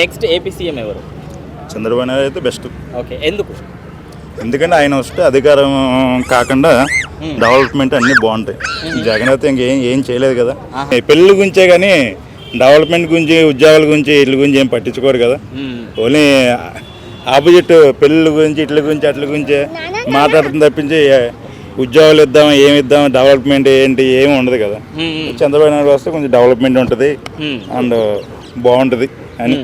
Next AP CM ఎవరు? చంద్రబాబు నాయుడు అయితే best. Okay ఎందుకు? ఎందుకంటే ఆయన వస్తే అధికారం కాకుండా డెవలప్మెంట్ అన్నీ బాగుంటాయి. జగన్ అయితే ఇంకేం ఏం చేయలేదు కదా. పెళ్ళి గురించే కానీ డెవలప్మెంట్ గురించి ఉద్యోగాల గురించి వీటి గురించి ఏం పట్టించుకోరు కదా. ఓన్లీ ఆపోజిట్ పెళ్ళిళ్ళ గురించి ఇట్ల గురించి అట్ల గురించే మాట్లాడుతుంది తప్పించి ఉద్యోగాలు ఇద్దాం ఏమి ఇద్దాం డెవలప్మెంట్ ఏంటి ఏమి ఉండదు కదా. చంద్రబాబు నాయుడు వస్తే కొంచెం డెవలప్మెంట్ ఉంటుంది. అండ్ బాగుంటుంది అని.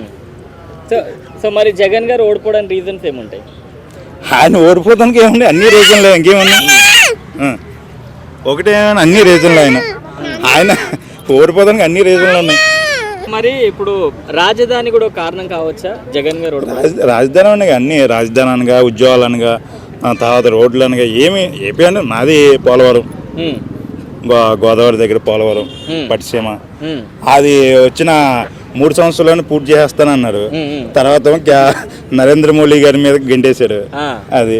సో సో మరి జగన్ గారు ఓడిపోవడానికి రీజన్స్ ఏముంటాయి? ఆయన ఓడిపోతానికి ఏముంది అన్ని రీజన్లు ఇంకేమన్నా. ఒకటే అన్ని రీజన్లు ఆయన. ఆయన ఓడిపోతానికి అన్ని రీజన్లు ఉన్నాయి. మరి ఇప్పుడు రాజధాని కూడా కారణం కావచ్చా? జగన్ గారు రాజధాని అనగా అన్ని రాజధాని అనగా ఉద్యోగాలు అనగా తర్వాత రోడ్లు అనగా ఏమి ఏపీ అంటే నాది పోలవరం. గోదావరి దగ్గర పోలవరం. పట్టిసీమ. అది వచ్చిన మూడు సంవత్సరాలను పూర్తి. మ్మ్. తర్వాత నరేంద్ర మోడీ గారి మీద గెంటేశాడు. అది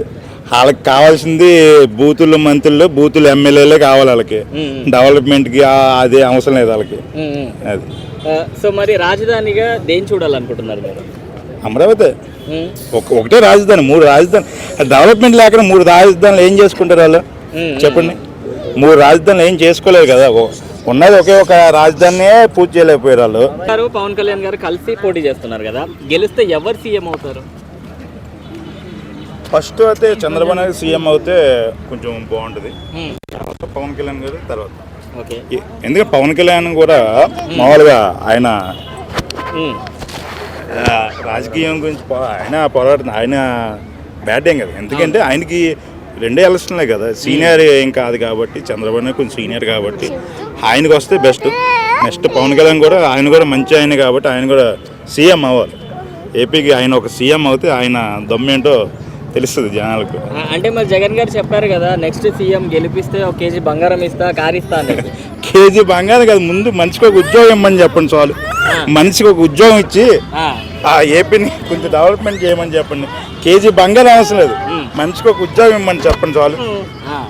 వాళ్ళకి కావాల్సింది బూతులు మంత్రులు బూతులు ఎమ్మెల్యేలే కావాలి వాళ్ళకి మ్మ్. డెవలప్మెంట్కి ఆ- అది అవసరం లేదు వాళ్ళకి. అది సో మరి రాజధానిగా దేని చూడాలనుకుంటున్నారు మీరు అమరావతి. ఒక ఒకటే రాజధాని మూడు రాజధాని డెవలప్మెంట్ లేకుండా మూడు రాజధానులు ఏం చేసుకుంటారు వాళ్ళు. చెప్పండి మూడు రాజధానులు ఏం చేసుకోలేదు కదా ఉన్నది ఒకే ఒక రాజధానినే పూర్తి చేయలేకపోయారు వాళ్ళు. పవన్ కళ్యాణ్ గారు కలిసి పోటీ చేస్తున్నారు కదా. గెలిస్తే ఎవరు సీఎం అవుతారు? ఫస్ట్ అయితే చంద్రబాబు నాయుడు సీఎం అవుతే కొంచెం బాగుంటుంది. తర్వాత పవన్ కళ్యాణ్ గారు తర్వాత. ఎందుకంటే పవన్ కళ్యాణ్ కూడా మామూలుగా ఆయన రాజకీయం గురించి ఆయన పోరాడుతుంది. ఆయన బ్యాడ్ ఏం కదా. ఎందుకంటే ఆయనకి రెండే ఎలక్షన్లే కదా. సీనియర్ ఏం కాదు కాబట్టి చంద్రబాబు నాయుడు కొంచెం సీనియర్ కాబట్టి. ఆయనకు వస్తే బెస్ట్. నెక్స్ట్ పవన్ కళ్యాణ్ కూడా ఆయన కూడా మంచి ఆయన కాబట్టి ఆయన కూడా సీఎం అవ్వాలి. ఏపీకి ఆయన ఒక సీఎం అవుతే ఆయన దమ్మేంటో తెలుస్తుంది జనాలకు. అంటే మరి జగన్ గారు చెప్పారు కదా నెక్స్ట్ సీఎం గెలిపిస్తే ఒక కేజీ బంగారం ఇస్తా కార్ ఇస్తా కేజీ బంగారం కదా ముందు మనిషికి ఒక ఉద్యోగం ఇమ్మని చెప్పండి చాలు. మనిషికి ఒక ఉద్యోగం ఇచ్చి ఆ, ఏపీని కొంచెం డెవలప్మెంట్ చేయమని చెప్పండి. కేజీ బంగారం అవసరం లేదు మనిషికి ఒక ఉద్యోగం ఇమ్మని చెప్పండి చాలు.